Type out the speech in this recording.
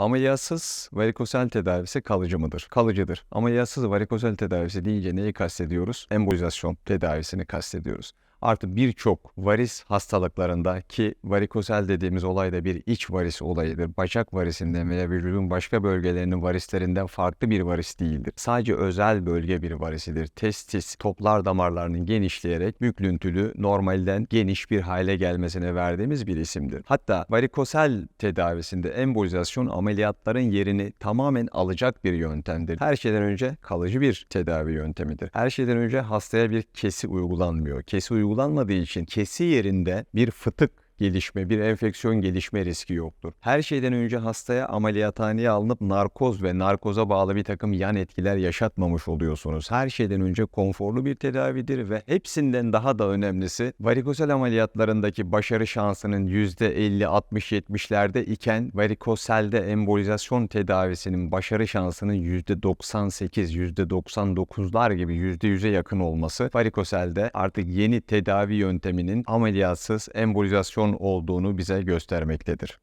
Ameliyatsız varikosel tedavisi kalıcı mıdır? Kalıcıdır. Ameliyatsız varikosel tedavisi deyince neyi kastediyoruz? Embolizasyon tedavisini kastediyoruz. Artı birçok varis hastalıklarında ki varikosel dediğimiz olay da bir iç varis olayıdır. Bacak varisinden veya vücudun başka bölgelerinin varislerinden farklı bir varis değildir. Sadece özel bölge bir varisidir. Testis, toplar damarlarının genişleyerek büklüntülü, normalden geniş bir hale gelmesine verdiğimiz bir isimdir. Hatta varikosel tedavisinde embolizasyon ameliyatların yerini tamamen alacak bir yöntemdir. Her şeyden önce kalıcı bir tedavi yöntemidir. Her şeyden önce hastaya bir kesi uygulanmıyor. Kesi uygulanmadığı için kesi yerinde bir fıtık gelişme, bir enfeksiyon gelişme riski yoktur. Her şeyden önce hastaya ameliyathaneye alınıp narkoz ve narkoza bağlı bir takım yan etkiler yaşatmamış oluyorsunuz. Her şeyden önce konforlu bir tedavidir ve hepsinden daha da önemlisi varikosel ameliyatlarındaki başarı şansının %50, 60, 70'lerde iken varikoselde embolizasyon tedavisinin başarı şansının %98, %99'lar gibi %100'e yakın olması varikoselde artık yeni tedavi yönteminin ameliyatsız embolizasyon olduğunu bize göstermektedir.